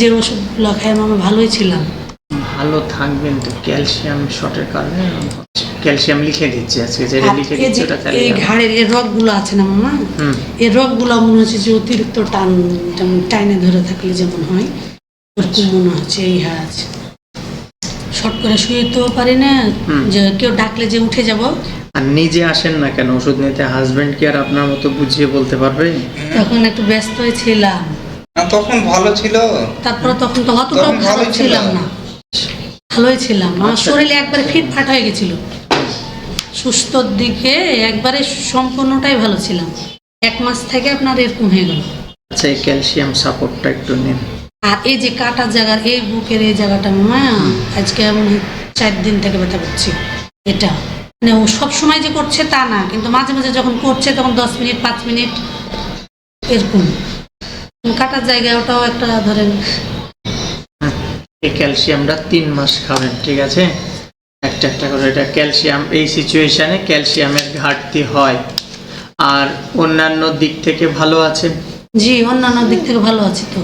যে ওষুধগুলো খাই মামা ভালোই ছিলাম। ভালো থাকবেন তো ক্যালসিয়াম শর্টের কারণে ক্যালসিয়াম লিখে দিচ্ছি আজকে যেটা লিখে দিচ্ছি ওটা এই ঘাড়ের এই রগগুলো আছে না মামা? এই রগগুলো মনে হচ্ছে যে অতিরিক্ত টান যেমন টাইনে ধরে থাকলে যেমন হয় ওরকম মনে হচ্ছে এই হ্যাঁ আছে শর্ট করে শুয়েতেও পারি না যে কেউ ডাকলে যে উঠে যাব। আর নিজে আসেন না কেন ওষুধ নিতে হাজবেন্ড কি আর আপনার মতো বুঝিয়ে বলতে পারবে? তখন একটু ব্যস্ত ছিলাম। তখন ভালো ছিল। তারপরে তখন তো অতটাও ছিল। ছিলাম না। ভালোই ছিলাম। আমার আচ্ছা। শরীরে একবারে ফিটফাট হয়ে গেছিল। সুস্থর দিকে একবারে সম্পূর্ণটাই ভালো ছিলাম। এক মাস থেকে আপনার এরকম হয়ে গেল। আচ্ছা এই ক্যালসিয়াম সাপোর্টটা একটু নিন। আর এই যে কাটার জায়গার এই বুকের এই জায়গাটা মা আজকে মনে হয় চার দিন থেকে ব্যথা করছি। এটা। মানে ও সব সময় যে করছে তা না কিন্তু মাঝে মাঝে যখন করছে তখন দশ মিনিট পাঁচ মিনিট এরকম। কাটার জায়গায় ওটাও একটা ধরেন। এই ক্যালসিয়ামটা তিন মাস খাবেন ঠিক আছে? একটা একটা করে এটা ক্যালসিয়াম এই সিচুয়েশানে ক্যালসিয়ামের ঘাটতি হয়। আর অন্যান্য দিক থেকে ভালো আছে? জি অন্যান্য দিক থেকে ভালো আছে তো।